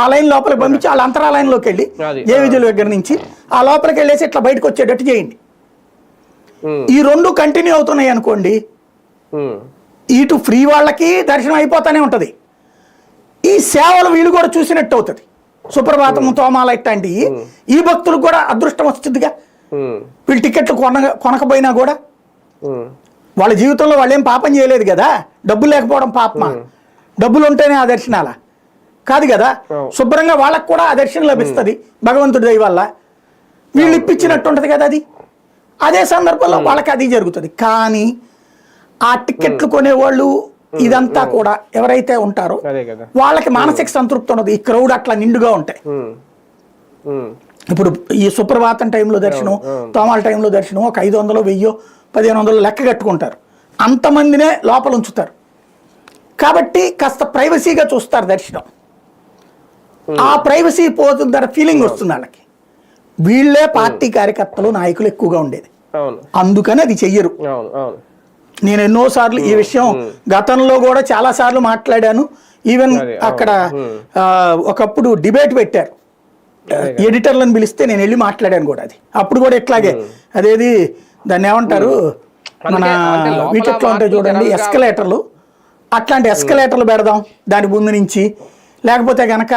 ఆ లైన్ లోపలికి పంపించి వాళ్ళ అంతరాలయంలోకి వెళ్ళి ఏ దగ్గర నుంచి ఆ లోపలికి వెళ్ళేసి ఇట్లా బయటకు వచ్చేటట్టు చేయండి. ఈ రెండు కంటిన్యూ అవుతున్నాయి అనుకోండి ఇటు ఫ్రీ వాళ్ళకి దర్శనం అయిపోతానే ఉంటుంది. ఈ సేవలు వీళ్ళు కూడా చూసినట్టు అవుతుంది. సుప్రభాతం తోమాల ఇట్లాంటివి ఈ భక్తులకు కూడా అదృష్టం వస్తుందిగా. వీళ్ళు టికెట్లు కొన కొనకపోయినా కూడా వాళ్ళ జీవితంలో వాళ్ళు ఏం పాపం చేయలేదు కదా. డబ్బులు లేకపోవడం పాపమా. డబ్బులు ఉంటేనే ఆ దర్శనాల. కాదు కదా. శుభ్రంగా వాళ్ళకు కూడా ఆ దర్శనం లభిస్తుంది భగవంతుడి దయ వల్ల. వీళ్ళు ఇప్పించినట్టు ఉంటుంది కదా అది? అదే సందర్భంలో వాళ్ళకి అది జరుగుతుంది. కానీ ఆ టికెట్లు కొనేవాళ్ళు ఇదంతా కూడా ఎవరైతే ఉంటారో వాళ్ళకి మానసిక సంతృప్తి ఉండదు. ఈ క్రౌడ్ అట్లా నిండుగా ఉంటాయి. ఇప్పుడు ఈ సుప్రభాతం టైంలో దర్శనం. తోమాల టైంలో దర్శనం ఒక ఐదు వందలు వెయ్యో పదిహేను వందలు లెక్క కట్టుకుంటారు. అంతమందినే లోపల ఉంచుతారు. కాబట్టి కాస్త ప్రైవసీగా చూస్తారు దర్శనం. ఆ ప్రైవసీ పోతుందన్న ఫీలింగ్ వస్తుంది వాళ్ళకి. వీళ్ళే పార్టీ కార్యకర్తలు నాయకులు ఎక్కువగా ఉండేది. అందుకని అది చెయ్యరు. నేను ఎన్నో సార్లు ఈ విషయం గతంలో కూడా చాలా సార్లు మాట్లాడాను ఈవెన్. అక్కడ ఒకప్పుడు డిబేట్ పెట్టారు. ఎడిటర్లను పిలిస్తే నేను వెళ్ళి మాట్లాడాను కూడా అది. అప్పుడు కూడా ఇట్లాగే అదేది దాన్ని ఏమంటారు? మన వీటిలో ఉంటాయి చూడండి ఎస్కలేటర్లు అట్లాంటి ఎస్కలేటర్లు పెడదాం. దాని ముందు నుంచి లేకపోతే గనక